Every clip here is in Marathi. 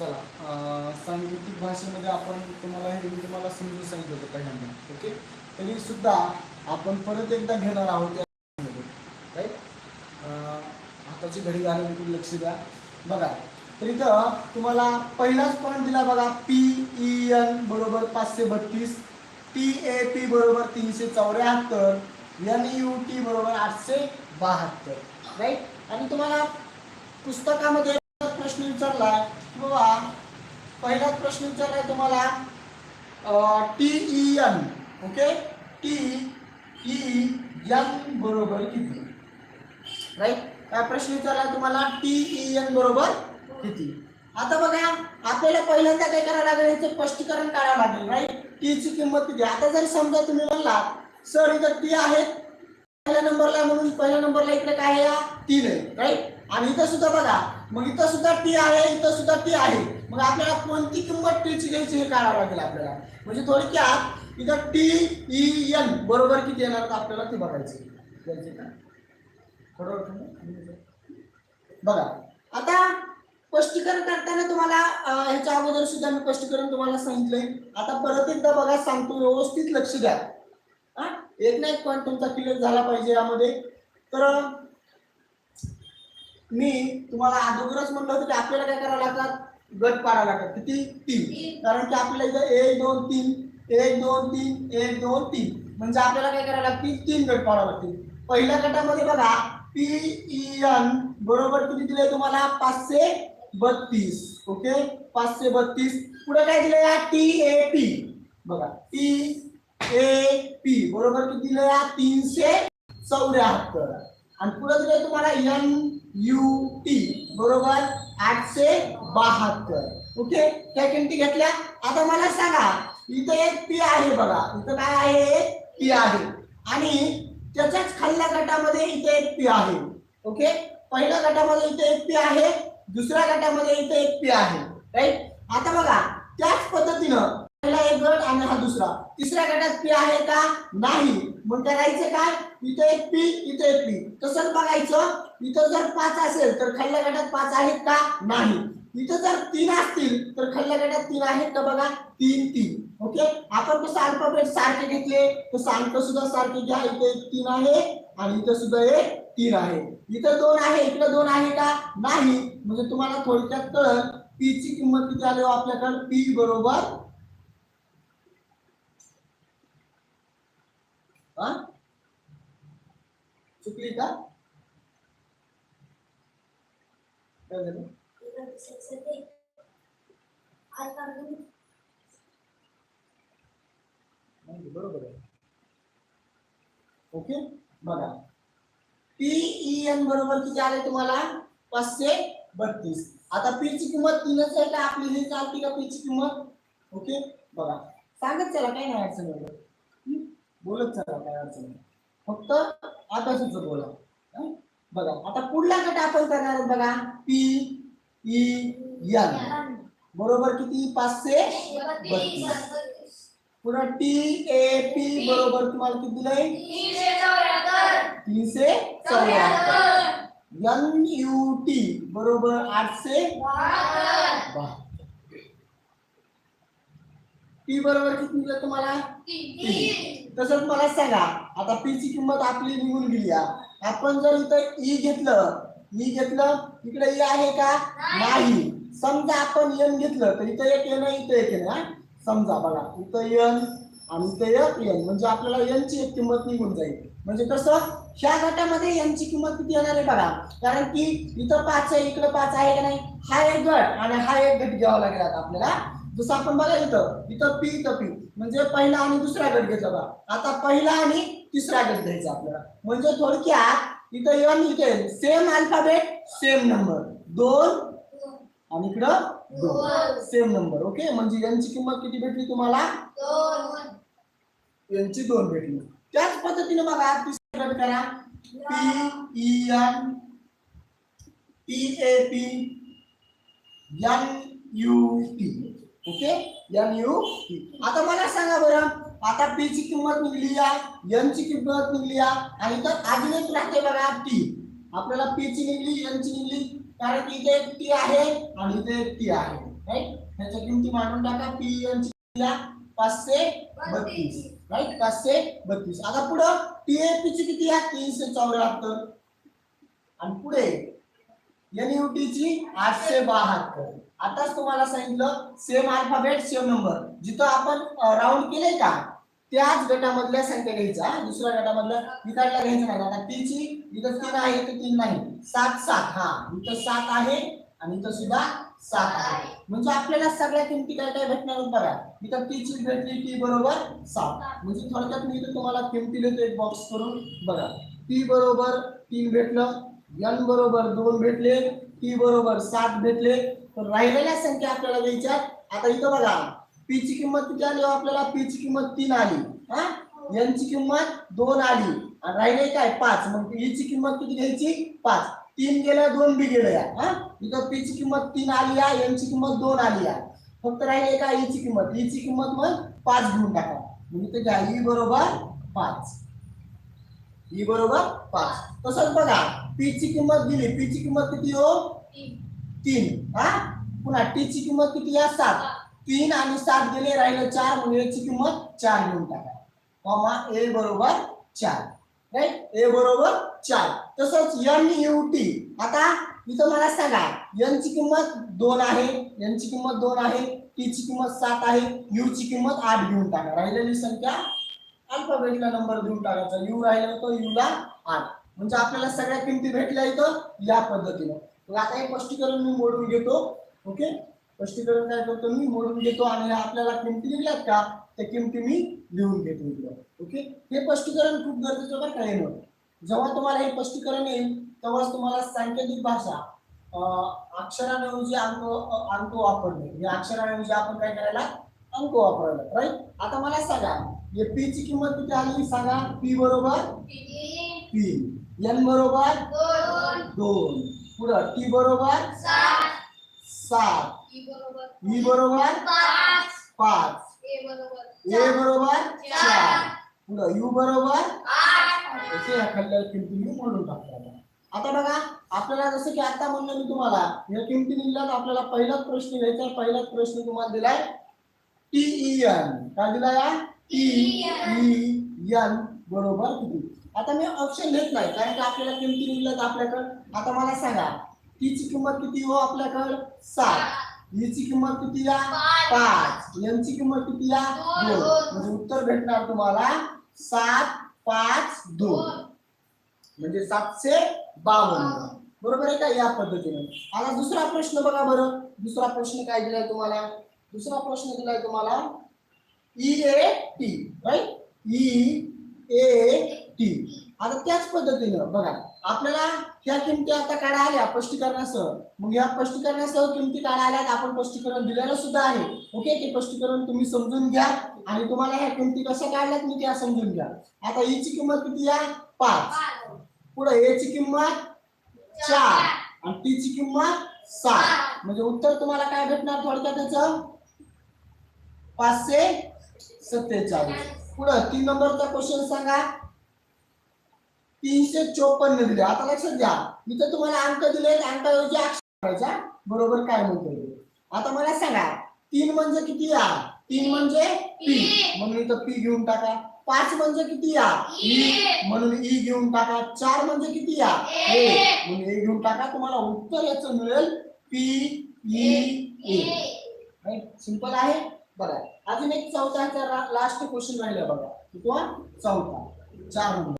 चला अं, सांगीतिक भाषेमध्ये आपण तुम्हाला हे मी तुम्हाला समजून सांगितलं होतं पहिल्यांदा ओके? तरी सुद्धा आपण परत एकदा घेणार आहोत यामध्ये राईट आताची घडी घालून लक्ष द्या. बघा तर इथं तुम्हाला पहिलाच पॉईंट दिला बघा पी ई एन बरोबर पाचशे बत्तीस टी ए पी बरोबर तीनशे चौऱ्याहत्तर एन यू टी बरोबर आठशे बहात्तर राईट आणि तुम्हाला पुस्तकामध्ये प्रश्न विचारला बघा पहिलाच प्रश्न विचारलाय तुम्हाला. T E N okay? T E N बरोबर किती? राईट? काय प्रश्न विचारलाय तुम्हाला? टी ई एन बरोबर किती? आता बघा आपल्याला पहिल्यांदा काय करावं लागेल? याचं स्पष्टीकरण काढावं लागेल राईट? टी ची किंमत किती? आता जर समजा तुम्ही म्हणला सर इथं टी आहे पहिल्या नंबरला म्हणून पहिल्या नंबरला इकडे काय आहे? या तीन आहे राईट? आणि इथं सुद्धा बघा मग इथं सुद्धा टी आहे इथं सुद्धा टी आहे. मग आपल्याला कोणती किंमत टीची घ्यायची हे काढावं लागेल आपल्याला. म्हणजे थोडक्यात इथं टी ई एन बरोबर किती येणार तर आपल्याला ते बघायची. घ्यायचे का? बरोबर बघा. आता स्पष्टीकरण करताना तुम्हाला ह्याच्या अगोदर सुद्धा मी स्पष्टीकरण तुम्हाला सांगितलंय. आता परत एकदा बघा सांगतो व्यवस्थित लक्ष द्या. हा? एक ना एक पॉईंट तुमचा क्लिअर झाला पाहिजे यामध्ये. तर मी तुम्हाला अगोदरच म्हणलं होतं की आपल्याला काय करावं लागतात गट पाडावं लागतात किती? तीन. कारण की आपल्याला इथं एक दोन तीन. एक दोन तीन. एक दोन तीन. म्हणजे आपल्याला काय करावं लागतील? तीन गट पाडावं लागतील. पहिल्या गटामध्ये बघा पी एन e, बरोबर किती दिले तुम्हाला? पाचशे बत्तीस. ओके? पाचशे बत्तीस. पुढे काय दिलं या टी ए पी बघा टी ए पी बरोबर किती दिलं या तीनशे चौऱ्याहत्तर. आणि पुढे दिले तुम्हाला एन यू टी बरोबर? आठशे बहात्तर. ओके त्या किमती घेतल्या? आता मला सांगा इथं एक पी आहे बघा. इथं काय आहे? एक पी आहे. आणि त्याच्याच खाल्ल्या गटामध्ये इथे एक पी आहे. ओके पहिल्या गटामध्ये इथे एक पी आहे. दुसऱ्या गटामध्ये इथे एक पी आहे. राईट आता बघा त्याच पद्धतीनं एक गट आणि हा दुसरा. तिसऱ्या गटात पी आहे का? नाही. मग करायचं काय? इथे एक पी इथे एक पी तसंच बघायचं. इथं जर पाच असेल तर खाल्ल्या गटात पाच आहेत का? नाही. इथं जर तीन असतील तर खाल्ल्या गटात तीन आहेत का बघा? तीन तीन. ओके? आपण कसं अल्फाबेट सारखे घेतले? तसं अंक सुद्धा सारखे घ्या. इथे एक तीन आहे आणि इथं सुद्धा एक तीन आहे. इथं दोन आहे इकडे दोन आहे का? नाही. म्हणजे तुम्हाला थोडक्यात कळत पी ची किंमत किती आली हो आपल्याकडे? पी बरोबर चुकली का बरोबर ओके, बघा। पी ई एन बरोबर किती आले तुम्हाला? पाचशे बत्तीस. आता पी ची किंमत तीनच आहे का आपली? ही चालते का पी ची किंमत? ओके, बघा. सांगत चला काय नाही अडचण बोलत चला काय अडचण नाही. फक्त आकाशाच बोला? बघा आता पुढला गट आपण करणार आहोत बघा? पी ई एन बरोबर किती? पाचशे? बत्तीस. पुन्हा टी ए पी बरोबर तुम्हाला किती दिलंय? तीनशे चौऱ्याहत्तर. एन यू टी बरोबर आठशे पी बरोबर किती दिलं तुम्हाला? तसंच मला सांगा आता पी ची किंमत आपली निघून गेली. आपण जर इथं ई घेतलं ई घेतलं इकडे ई आहे का? नाही. समजा आपण एन घेतलं तर इथं एक आहे इथं एक आहे समजा बघा इथं एन आणि इथं एक एन म्हणजे आपल्याला एन ची एक किंमत निघून जाईल. म्हणजे कसं? ह्या गटामध्ये यांची किंमत किती येणार आहे बघा? कारण की इथं पाच आहे इकडं पाच आहे का नाही? हा एक गट आणि हा एक गट घ्यावा लागेल आता आपल्याला. जसं आपण बघा इथं. इथं पी इथं पी. म्हणजे पहिला आणि दुसरा गट घ्यायचा बघा. आता पहिला आणि तिसरा गट घ्यायचा आपल्याला. म्हणजे थोडक्यात इथं एन इथे सेम अल्फाबेट सेम नंबर दोन आणि इकडं दोन. सेम नंबर ओके म्हणजे यांची किंमत किती भेटली तुम्हाला? यांची दोन भेटली. त्याच पद्धतीने बघा तिसरा गट करा. P E N P A P N U T okay? N U P आता मला सांगा बरं आता पी ची किंमत निघली या एन ची किंमत निघली या आणि तर अजून एक राहते बघा टी आपल्याला पी ची निघली एम ची निघली कारण की इथे एक टी आहे आणि इथे एक टी आहे. राईट ह्याच्या किमती मांडून टाका पी एन ची पाचशे बत्तीस. राईट पाचशे बत्तीस. आता पुढं टीएपी ची किती आहे? तीनशे चौऱ्याहत्तर. आणि पुढे एन यू टी ची आठशे बहात्तर. आताच तुम्हाला सांगितलं सेम अल्फाबेट सेम नंबर जिथं आपण राऊंड केले का त्याच गटामधल्या संख्या घ्यायचा दुसऱ्या गटामधलं इकडल्या घ्यायचं नाही. आता टी ची इथं तीन आहे तर तीन नाही. सात सात हा. इथं सात आहे आणि इथं सुद्धा सात आहे. म्हणजे आपल्याला सगळ्या किमती काय काय भेटणार बघा? इथं तीची ची भेटली टी बरोबर सात. म्हणजे थोडक्यात मी इथं तुम्हाला किमती देतो एक बॉक्स करून. बघा टी बरोबर तीन भेटलं एन बरोबर दोन भेटले टी बरोबर सात भेटले तर राहिलेल्या संख्या आपल्याला द्यायच्या आता इथं बघा पी ची किंमत किती आली हो आपल्याला? पी ची किंमत तीन आली. हा? एन ची किंमत दोन आली. आणि राहिले काय? पाच. मग ई ची किंमत किती घ्यायची? पाच. तीन गेल्या दोन बी गेल्या. हा? इथं पी ची किंमत तीन आली आहे एन ची किंमत दोन आली आहे फक्त राहिले काय? ई ची किंमत. ई ची किंमत मग पाच घेऊन टाका. म्हणजे इथे घ्या. ई बरोबर पाच. ई बरोबर पाच. तसंच बघा. पी ची किंमत दिली. पी ची किंमत किती हो? तीन. हा? पुन्हा टी ची किंमत किती आहे सात तीन आणि सात गेले राहिले चार म्हणजे ची किंमत चार घेऊन टाका. कॉमा ए बरोबर चार. राईट ए बरोबर चार. तसंच एन यू टी आता इथं मला सांगा एन ची किंमत दोन आहे एन ची किंमत दोन आहे टी ची किंमत सात आहे यू ची किंमत आठ घेऊन टाका. राहिलेली संख्या अल्फाबेटला नंबर देऊन टाकायचा. यू राहिला तो यू ला आठ. म्हणजे आपल्याला सगळ्या किमती भेटल्या इथं या पद्धतीनं. मग आता हे स्पष्टीकरण मी मोडून घेतो ओके? स्पष्टीकरण काय करतो मी? मोडून घेतो आणि आपल्याला किमती लिहिल्यात का? त्या किमती मी लिहून घेतो इकडं ओके? हे स्पष्टीकरण खूप गरजेचं बरं काय येणं जेव्हा तुम्हाला हे स्पष्टीकरण येईल तेव्हाच तुम्हाला सांकेतिक भाषा अक्षरांऐवजी अंक अंक वापरणे. या अक्षरांऐवजी आपण काय करायला? अंक वापरायला राईट आता मला सांगा हे पी ची किंमत किती आली? सांगा पी बरोबर? तीन एन बरोबर? दोन. पुढं टी बरोबर? सात. ई बरोबर? पाच. ए बरोबर? चार. पुढं यू बरोबर? खाल्ल्या किमती मी म्हणून टाकतो आता. बघा आपल्याला जसं की आता म्हणलं मी तुम्हाला या किमती निघल्यात आपल्याला पहिलाच प्रश्न घ्यायचा. पहिलाच प्रश्न तुम्हाला दिलाय टी एन. काय दिला या टी ई एन. बरोबर किती? आता मी ऑप्शन घेत नाही कारण की आपल्याला किमती निघल्यात आपल्याकडं. आता मला सांगा टी ची किंमत किती हो आपल्याकडं? सात. ई ची किंमत किती या? पाच. एन ची किंमत किती या? दोन. म्हणजे उत्तर भेटणार तुम्हाला सात पाच दोन. म्हणजे सातशे बावन्न. बरोबर आहे का? या पद्धतीने. आता दुसरा प्रश्न बघा बरं. दुसरा प्रश्न काय दिलाय तुम्हाला? दुसरा प्रश्न दिलाय तुम्हाला E A T right E A T आता त्याच पद्धतीनं बघा आपल्याला ह्या किमती आता काढा आल्या स्पष्टीकरणासह. मग ह्या स्पष्टीकरणासह किमती काढा आल्यात आपण स्पष्टीकरण दिलेलं सुद्धा आहे. ओके ते स्पष्टीकरण तुम्ही समजून घ्या आणि तुम्हाला ह्या किमती कशा काढल्यात मी त्या समजून घ्या. आता e ईची किंमत किती आहे? पाच. पुढे ए ची किंमत चार आणि टी ची किंमत सात. म्हणजे उत्तर तुम्हाला काय भेटणार थोडक्यात त्याचं? पाचशे सत्तेचाळीस. पुढे तीन नंबरचा क्वेश्चन सांगा. तीनशे चोपन्न दिले. आता लक्षात घ्या. इथं तुम्हाला अंक दिले अंकाऐवजी अक्षर करायचा बरोबर काय म्हणतो. आता मला सांगा तीन म्हणजे किती या तीन म्हणजे पी. म्हणून इथं पी घेऊन टाका. पाच म्हणजे किती या ई. म्हणून ई घेऊन टाका. चार म्हणजे किती या ए. म्हणून ए घेऊन टाका. तुम्हाला उत्तर याचं मिळेल पी ई ए. सिंपल आहे? बघा. अजून एक चौथ्याचा लास्ट क्वेश्चन राहिला बघा. कितवा चौथा. चार नंबर.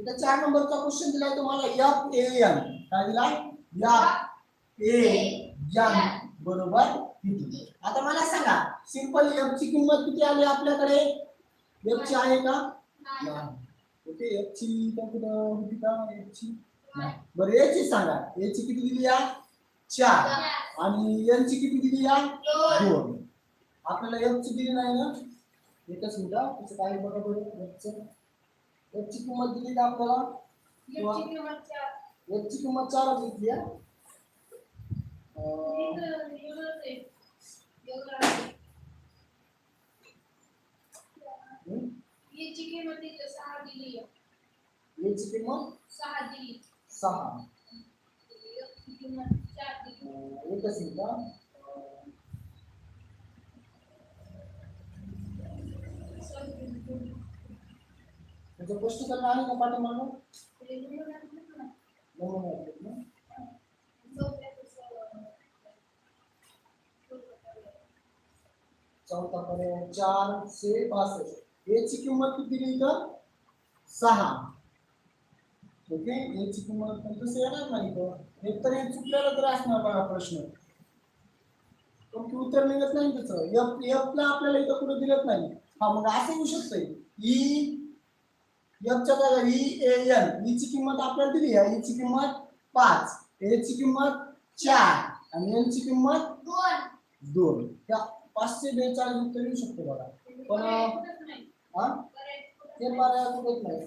इथं चार नंबरचा क्वेश्चन दिलाय तुम्हाला. एफ ए एन काय दिला? या ए एन बरोबर? किती आता मला सांगा सिंपल एफ ची किंमत किती आली आपल्याकडे? एफ ची आहे का? ओके एफ ची कुठं? होती का? एफ ची? बरं ए ची सांगा. ए ची किती दिली या? चार. आणि एन ची किती दिली या? दोन. आपल्याला एफ ची दिली नाही ना? एकच मिनिट तिचं काय बरोबर एफ चं एफ ची किंमत दिली का आपल्याला? एफ ची किंमत चारच घेतली हा. अं, हम्म? ए ची किंमत सहा अं, एकच मिनिट हा. अं, त्याचं स्पष्टीकरण आहे का पाठीमागं? नमुना आहेत ना? चौथा पर्याय चारशे बासष्ट. याची किंमत किती दिली इथं? सहा. ओके? याची किंमत पण तसं येणार नाही इथं. एक तर हे चुकलेलं तर असणार बघा प्रश्न. पण उत्तर निघत नाही त्याचं. एफ एफ ला आपल्याला इथं कुठं दिलत नाही. हा मग असं होऊ शकतंय. ई एफच्या जागा ई ए एन ई ची किंमत आपल्याला दिली आहे. ई ची किंमत पाच. ए ची किंमत चार. आणि एन ची किंमत दोन. त्या पाचशे बेचाळीस उत्तर येऊ शकतो बघा. पण हा? ते पर्याय कुठेच नाही.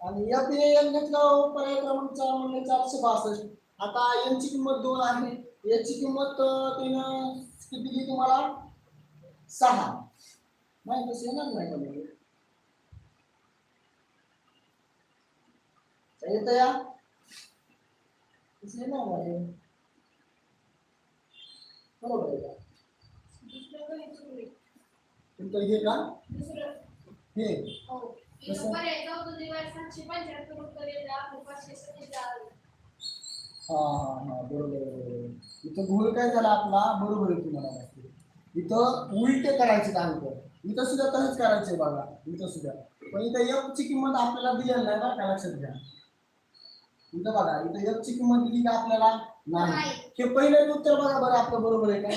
आणि एफ ए एन घेतलं पर्याय क्रमांक चार म्हणजे चारशे बासष्ट. आता एन ची किंमत दोन आहे. याची किंमत तिनं किती दिली तुम्हाला? सहा. नाही तसं येणार नाही का? नाही बरोबर आहे का तुमचं हे का हे हा बरोबर. इथं घोळ काय झाला आपला बरोबर आहे तुम्हाला. इथं उलटे करायचे अंक इथं सुद्धा तसंच करायचंय बघा इथं सुद्धा पण इथं एफ ची किंमत आपल्याला दिलेली नाही का लक्षात घ्या इथं बघा इथं एफ ची किंमत दिली का आपल्याला? नाही. हे पहिलं उत्तर बघा बरं आपलं बरोबर आहे काय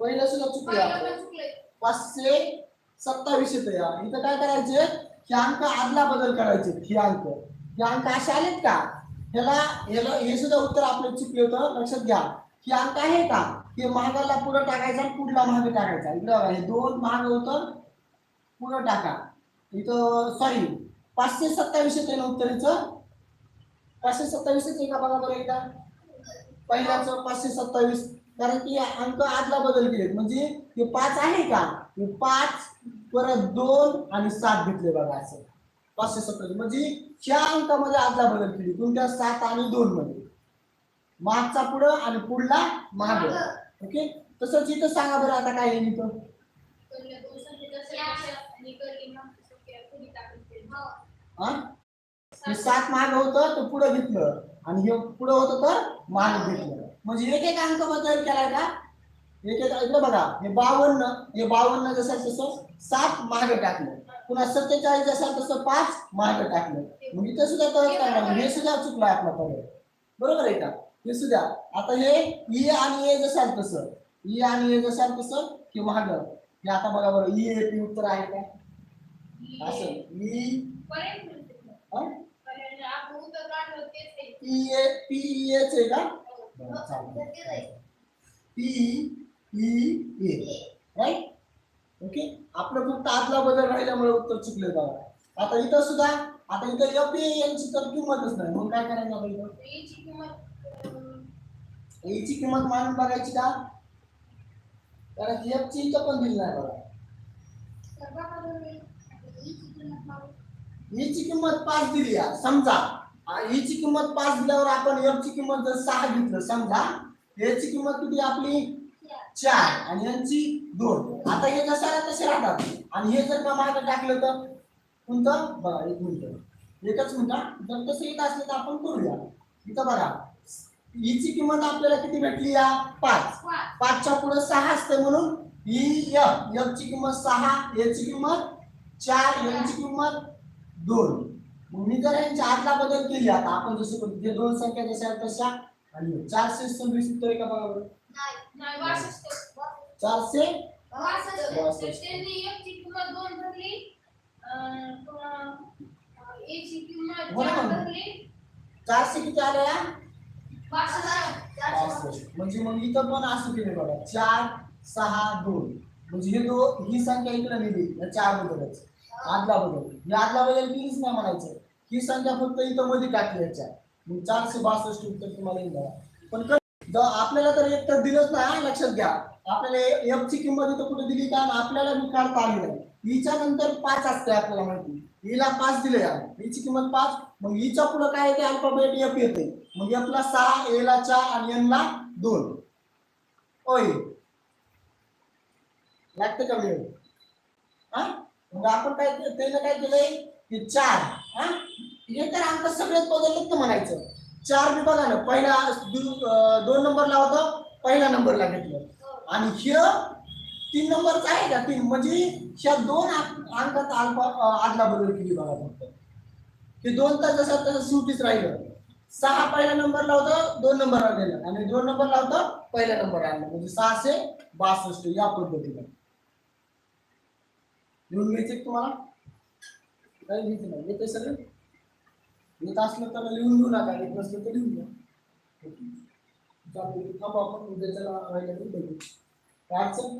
पहिलं सुद्धा चुकलं. पाचशे सत्तावीस येतं या इथं काय करायचे? हे अंक आदला बदल करायचे हे अंक. हे अंक असे आलेत का? ह्याला ह्याला हे सुद्धा उत्तर आपलं चुकलं होतं. लक्षात घ्या. हे अंक आहे का? हे महागाला पुढं टाकायचा आणि पुढला महाग टाकायचा. इकडे बघा हे दोन महाग होतं. पुढं टाका. इथं सॉरी पाचशे सत्तावीस येते उत्तरेचं पाचशे सत्तावीस आहे का बघा बरं एकदा पहिल्याच पाचशे सत्तावीस. कारण की अंक आदला बदल केलेत. म्हणजे हे पाच आहे का? हे पाच परत दोन आणि सात घेतले बघा असं. पाचशे सत्तावीस. म्हणजे ह्या अंकामध्ये आदला बदल केली. कोणत्या सात आणि दोन मध्ये. मागचा पुढं आणि पुढला माग. ओके? तसंच इथं सांगा बरं आता काय येईल इथं. हे? सात महाग होतं तर पुढं घेतलं आणि हे पुढं होतं तर महाग घेतलं म्हणजे एक एक अंक बदल केलाय का? एक एक इकडे बघा हे बावन्न हे बावन्न जसं तसं सात महाग टाकलं. पुन्हा सत्तेचाळीस जसं तसं पाच महाग टाकलं. मग इथं सुद्धा तसंच करणार हे सुद्धा चुकलं आपला पर्याय बरोबर आहे का? हे सुद्धा. आता हे ई आणि ए जसाल तसं. ई आणि ए जसाल तसं हे महाग हे आता बघा बरं ई ए पी उत्तर आहे का असं. ई हा? पी पी एच आहे का? बरं, P E A. Right okay आपलं फक्त आतला बदल राहिल्यामुळे उत्तर चुकले बघा. आता इथं सुद्धा आता इथं एफ ए यांची तर किंमतच नाही. मग काय करायचं आता इथं? किंमत मानून बघायची का? कारण एफ ची इथं पण दिली नाही बघा. हिची किंमत पाच दिली आहे, समजा. आ, हिची किंमत पाच दिल्यावर आपण एफ ची किंमत जर सहा घेतलं समजा. याची किंमत किती आपली? चार. आणि यांची दोन. आता हे जसा तसे राहतात? आणि हे जर का मागे टाकलं तर? कोणतं? बघा एक मिनिट. एकच मिनिट जर तसं येत असलं तर आपण करूया. इथं बघा. हिची किंमत आपल्याला किती भेटली या? पाच. पाचच्या पुढे सहा असते म्हणून ही एफ एफ ची किंमत सहा याची किंमत चार यांची किंमत दोन. मग मी जर यांच्या आतला बदल केली आता आपण जसं करू जे दोन संख्या जशा आहेत तशा आणि चारशे सव्वीस आहे का बघा बरं. चारशे चारशे किती आले या? पासष्ट. म्हणजे मग इथं पण असं केलं बघा. चार सहा दोन. म्हणजे हे दो ही संख्या इकडे नेली या चार बदलच. आदला बदल. ही आदला बदल केलीच नाही म्हणायचं. ही संख्या फक्त इथं मध्ये टाकली याच्या मग चारशे बासष्ट उत्तर तुम्हाला येईल पण आपल्याला तर एक तर दिलंच नाही लक्षात घ्या. आपल्याला एफ ची किंमत इथं कुठे दिली का? आपल्याला मी काढता आली नाही. हिच्या नंतर पाच असते आपल्याला माहिती. हिला पाच दिले या हिची किंमत पाच. मग हिच्या पुढे काय येते? अल्फाबेट एफ येते. मग एफ ला सहा ए ला चार आणि एन ला दोन. होय लागतं का वेळ? हा? मग आपण काय के- त्यानं काय केलंय? की चार हा? हे तर अंक सगळेच बदललेत का म्हणायचं. चार मी बघा ना पहिला दोन नंबरला होतं पहिला नंबरला घेतलं. आणि हे तीन नंबरचा आहे का? तीन. म्हणजे ह्या दोन अंकात अल्पा आदला बदल केली बघा फक्त. हे दोन तर जसं तसं सुटीच राहिलं. सहा पहिल्या नंबरला होतं दोन नंबरला गेलं. आणि दोन नंबरला होतं पहिल्या नंबर आणलं म्हणजे सहाशे बासष्ट या पद्धतीने. लिहून घ्यायचे तुम्हाला? काय लिहिते नाही. येते सगळे? येत असलं तर लिहून घेऊ नका. येत नसलं तर लिहून घ्या. चालतंय. थांबा आपण. उद्याच्या राहिल्या बघू काय अडचण?